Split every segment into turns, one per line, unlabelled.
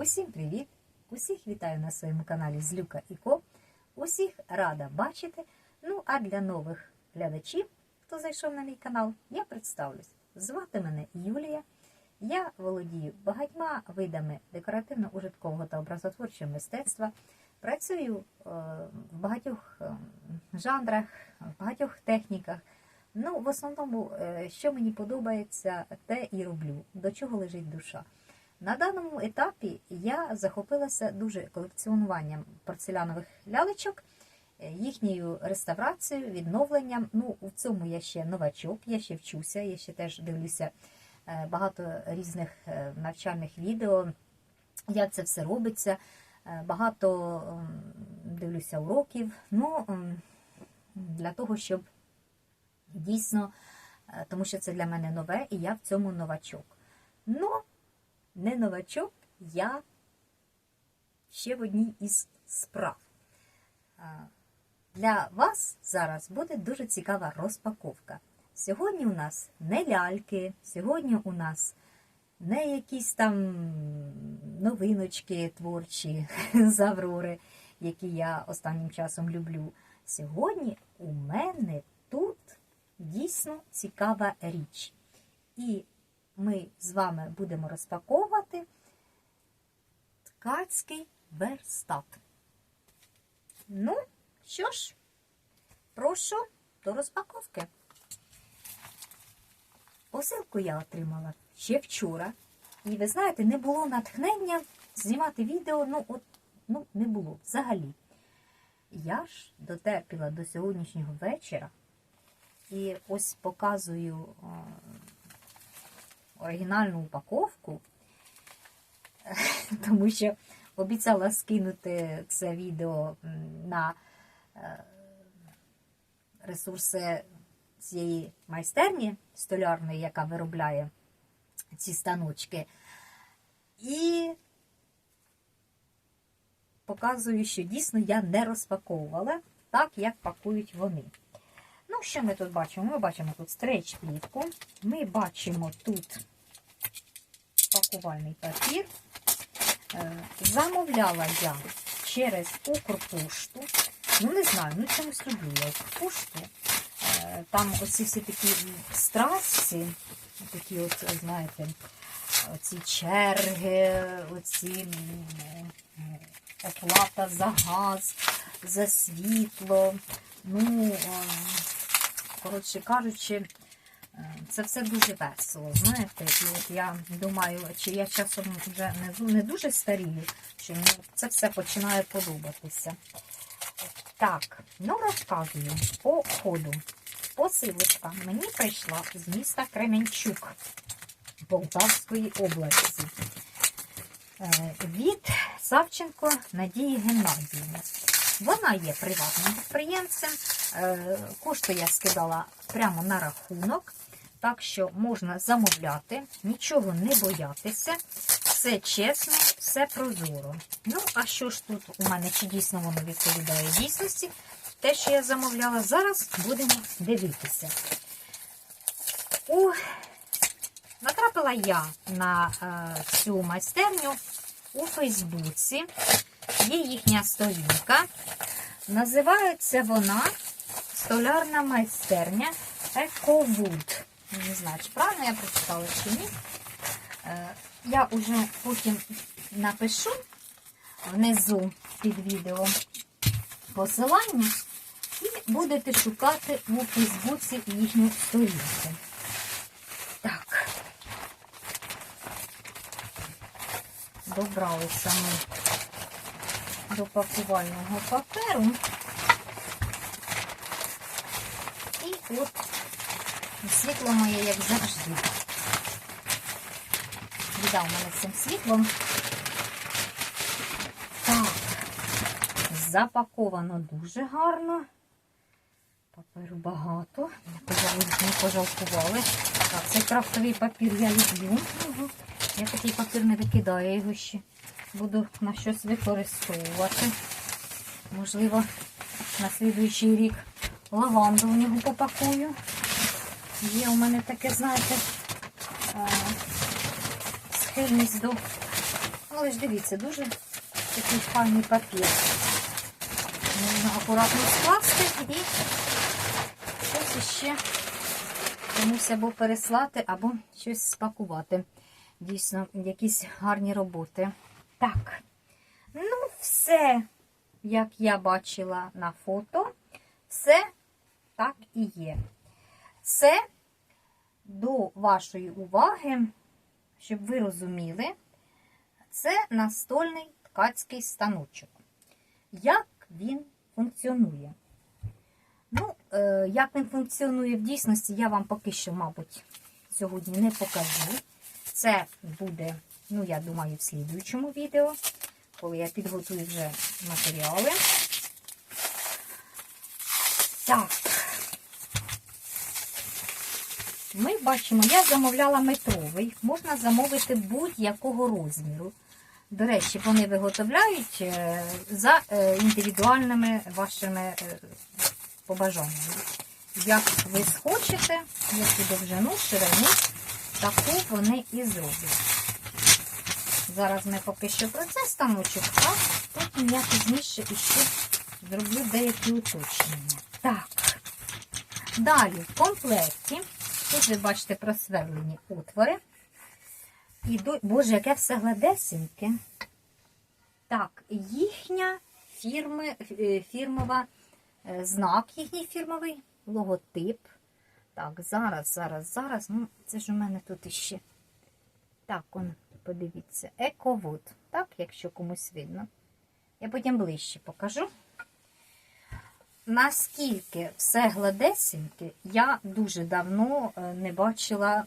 Усім привіт! Усіх вітаю на своєму каналі Злюка і Ко. Усіх рада бачити. Ну, а для нових глядачів, хто зайшов на мій канал, я представлюсь. Звати мене Юлія. Я володію багатьма видами декоративно-ужиткового та образотворчого мистецтва. Працюю е, в багатьох е, жанрах, в багатьох техніках. Ну, в основному, е, що мені подобається, те і роблю, до чого лежить душа. На даному етапі я захопилася дуже колекціонуванням порцелянових лялечок, е, їхньою реставрацією, відновленням. Ну, у цьому я ще новачок, я ще вчуся, я ще теж дивлюся е, багато різних е, навчальних відео, як це все робиться. Багато дивлюся уроків. Ну, для того, щоб дійсно, тому що це для мене нове, і я в цьому новачок. Ну, не новачок, я ще в одній із справ. Для вас зараз буде дуже цікава розпаковка. Сьогодні у нас не ляльки, сьогодні у нас не якісь там новиночки творчі з Аврори, які я останнім часом люблю. Сьогодні у мене тут дійсно цікава річ. І ми з вами будемо розпаковувати ткацький верстат. Ну, що ж, прошу до розпаковки. Посилку я отримала ще вчора. І ви знаєте, не було натхнення знімати відео, ну, от, ну, не було взагалі. Я ж дотерпіла до сьогоднішнього вечора і ось показую оригінальну упаковку, тому що обіцяла скинути це відео на е, ресурси цієї майстерні столярної, яка виробляє ці станочки. І показую, що дійсно я не розпаковувала так, як пакують вони. Ну, що ми тут бачимо? Ми бачимо тут стрейч плівку, ми бачимо тут пакувальний папір. Е, Замовляла я через Укрпошту. Ну, не знаю, ну чомусь люблю я Укрпошту. Е, Там оці всі такі страсті, такі от, знаєте, оці черги, оці оплата за газ, за світло. Ну, е, коротше кажучи, е, це все дуже весело, знаєте. І от я думаю, чи я часом вже не, не дуже старію, що мені це все починає подобатися. Так, ну розказую по ходу. Посилочка мені прийшла з міста Кременчук Полтавської області. Е, Від Савченко Надії Геннадіївни. Вона є приватним підприємцем. Е, Кошти я скидала прямо на рахунок, так що можна замовляти, нічого не боятися. Все чесно, все прозоро. Ну, а що ж тут у мене, чи дійсно воно відповідає дійсності? Те, що я замовляла, зараз будемо дивитися. У... Натрапила я на е, цю майстерню у Фейсбуці. Є їхня сторінка. Називається вона Столярна майстерня Ековуд. Не знаю, чи правильно я прочитала чи ні. Е, Я вже потім напишу внизу під відео посилання і будете шукати у Фейсбуці їхню сторінку. Так. Добралися ми до пакувального паперу. І от світло моє, як завжди. Біда у мене цим світлом. Так, запаковано дуже гарно. Паперу багато. Не пожалкували. Так, цей крафтовий папір я люблю. Я такий папір не викидаю, його ще буду на щось використовувати. Можливо, на слідуючий рік лаванду в нього попакую. Є у мене таке, знаєте, е, схильність до Але ж дивіться, дуже такий файний папір. Можна акуратно скласти і щось іще комусь або переслати, або щось спакувати. Дійсно, якісь гарні роботи. Так, ну все, як я бачила на фото, все так і є. Це до вашої уваги, щоб ви розуміли, це настольний ткацький станочок. Як він функціонує? Ну, е, як він функціонує в дійсності, я вам поки що, мабуть, сьогодні не покажу. Це буде, ну, я думаю, в слідуючому відео, коли я підготую вже матеріали. Так. Ми бачимо, я замовляла метровий, можна замовити будь-якого розміру. До речі, вони виготовляють е, за е, індивідуальними вашими е, побажаннями. Як ви схочете, яку довжину, ширину, таку вони і зроблять. Зараз ми поки що про це станочок, а потім я пізніше іще зроблю деякі уточнення. Так. Далі в комплекті, тут ви бачите просверлені отвори. І. Боже, яке все гладесеньке. Так, їхня фірми, е, фірмова е, знак, їхній фірмовий логотип. Так, зараз, зараз, зараз. Ну, це ж у мене тут іще. Так, он, подивіться, ековод. Так, якщо комусь видно. Я потім ближче покажу. Наскільки все гладесеньке, я дуже давно е, не бачила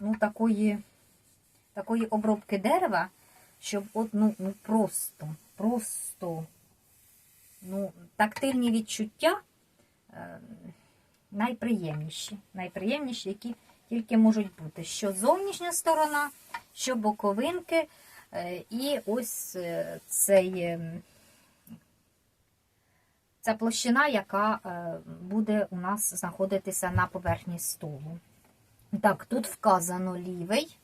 ну, такої, такої обробки дерева, щоб от, ну, ну просто, просто ну, тактильні відчуття е, найприємніші, найприємніші, які тільки можуть бути. Що зовнішня сторона, що боковинки, е, і ось цей. Е, Ця площина, яка е, буде у нас знаходитися на поверхні столу. Так, тут вказано лівий,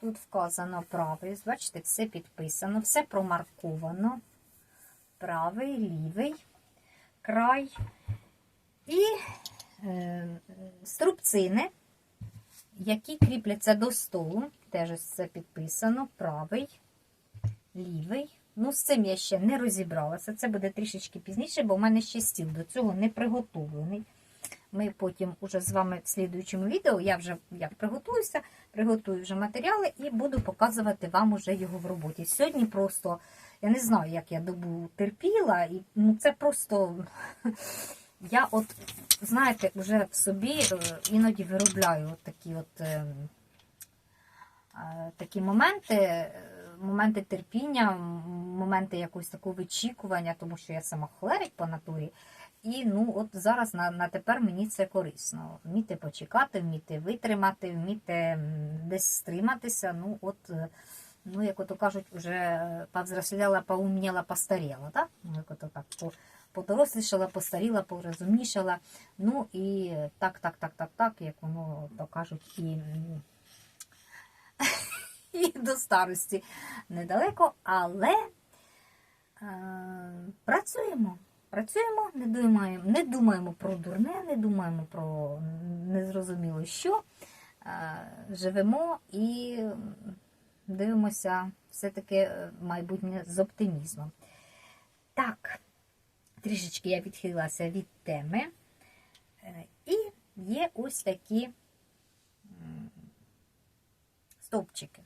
тут вказано правий. Бачите, все підписано, все промарковано. Правий, лівий край. І е, струбцини, які кріпляться до столу. Теж ось це підписано. Правий, лівий. Ну, з цим я ще не розібралася. Це буде трішечки пізніше, бо в мене ще стіл до цього не приготовлений. Ми потім уже з вами в слідуючому відео, я вже як приготуюся, приготую вже матеріали і буду показувати вам уже його в роботі. Сьогодні просто, я не знаю, як я добу терпіла, і ну, це просто я от, знаєте, вже в собі е, іноді виробляю от такі от е, е, такі моменти, моменти терпіння, моменти якогось такого вичікування, тому що я сама холерик по натурі. І ну, от зараз на, на тепер мені це корисно. Вміти почекати, вміти витримати, вміти десь стриматися. Ну, от, е, ну, як ото кажуть, вже повзросліла, поумніла, постаріла. Так? Ну, як ото так, по- подорослішала, постаріла, порозумнішала. Ну і так, так, так, так, так, як воно то кажуть, і, і до старості недалеко, але е, працюємо. Працюємо, не думаємо, не думаємо про дурне, не думаємо про незрозуміло що. Е, Живемо і дивимося все-таки е, майбутнє з оптимізмом. Так, трішечки я відхилилася від теми. Е, І є ось такі стовпчики.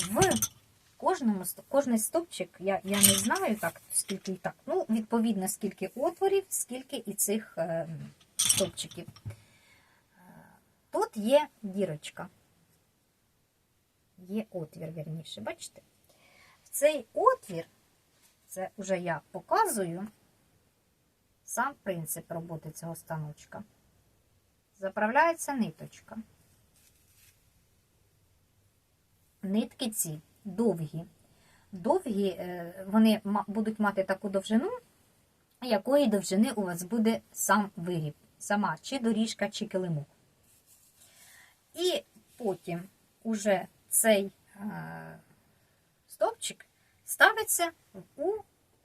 В кожному кожний стовпчик, я, я не знаю так, скільки так. Ну, відповідно, скільки отворів, скільки і цих е, стовпчиків. Е, Тут є дірочка. Є отвір, вірніше, бачите? В цей отвір, це вже я показую сам принцип роботи цього станочка. Заправляється ниточка. Нитки ці довгі. Довгі, е, вони будуть мати таку довжину, якої довжини у вас буде сам виріб, сама чи доріжка, чи килимок. І потім уже цей е, стовпчик ставиться у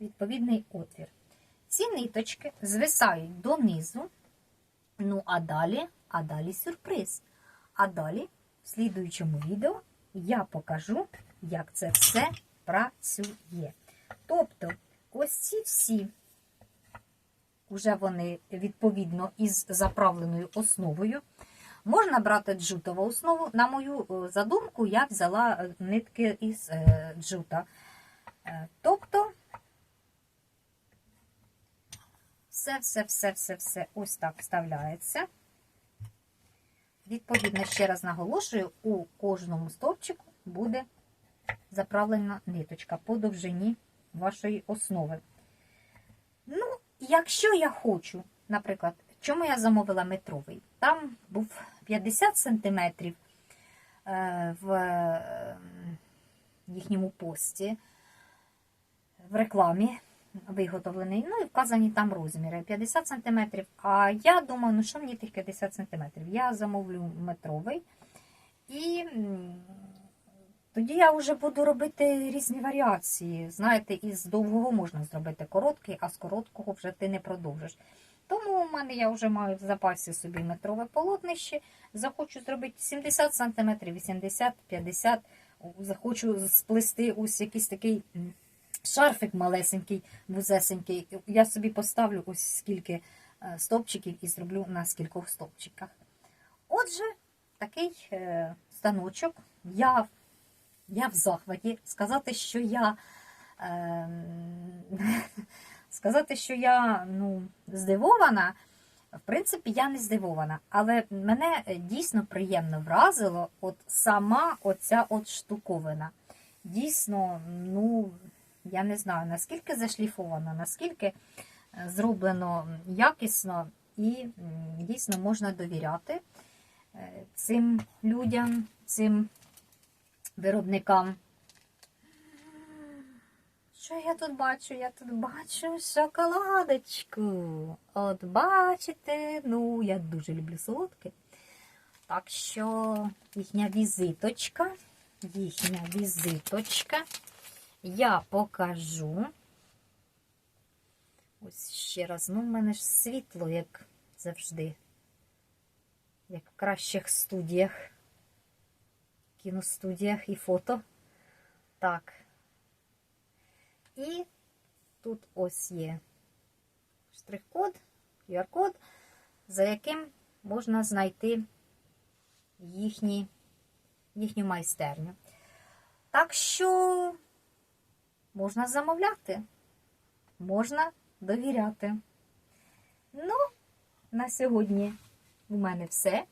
відповідний отвір. Ці ниточки звисають донизу. Ну, а далі, а далі сюрприз. А далі, в слідуючому відео, я покажу, як це все працює. Тобто, ось ці всі, вже вони відповідно із заправленою основою. Можна брати джутову основу. На мою е, задумку, я взяла е, нитки із е, джута. Тобто, все, все, все, все, все ось так вставляється. Відповідно, ще раз наголошую, у кожному стовпчику буде заправлена ниточка по довжині вашої основи. Ну, якщо я хочу, наприклад, чому я замовила метровий? Там був 50 см в е, їхньому пості, в рекламі виготовлений, ну і вказані там розміри 50 см. А я думаю, ну що мені тих 50 см? Я замовлю метровий. І тоді я вже буду робити різні варіації. Знаєте, із довгого можна зробити короткий, а з короткого вже ти не продовжиш. Тому у мене я вже маю в запасі собі метрове полотнище. Захочу зробити 70 см, 80, 50 Захочу сплести ось якийсь такий шарфик малесенький, вузесенький. Я собі поставлю ось скільки е, стовпчиків і зроблю на скількох стовпчиках. Отже, такий е, станочок. Я, я в захваті. Сказати, що я. Е, сказати, що я ну, здивована, в принципі, я не здивована. Але мене е, дійсно приємно вразило от сама оця от штуковина. Дійсно, ну, я не знаю, наскільки зашліфовано, наскільки е, зроблено якісно і дійсно можна довіряти е, цим людям, цим виробникам. Що я тут бачу? Я тут бачу шоколадочку. От бачите, ну, я дуже люблю солодке. Так що їхня візиточка, їхня візиточка. Я покажу. Ось ще раз. Ну, в мене ж світло, як завжди. Як в кращих студіях, кіностудіях і фото. Так. І тут ось є штрих-код, QR-код, за яким можна знайти їхні, їхню майстерню. Так що можна замовляти, можна довіряти. Ну, на сьогодні у мене все.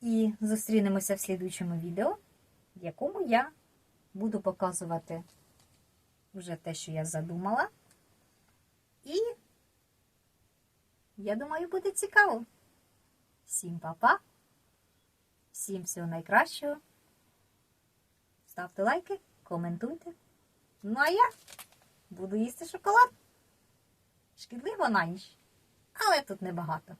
І зустрінемося в слідуючому відео, в якому я буду показувати вже те, що я задумала. І я думаю, буде цікаво. Всім па-па, всім всього найкращого. Ставте лайки, коментуйте. Ну, а я буду їсти шоколад. Шкідливо на ніч, але тут небагато.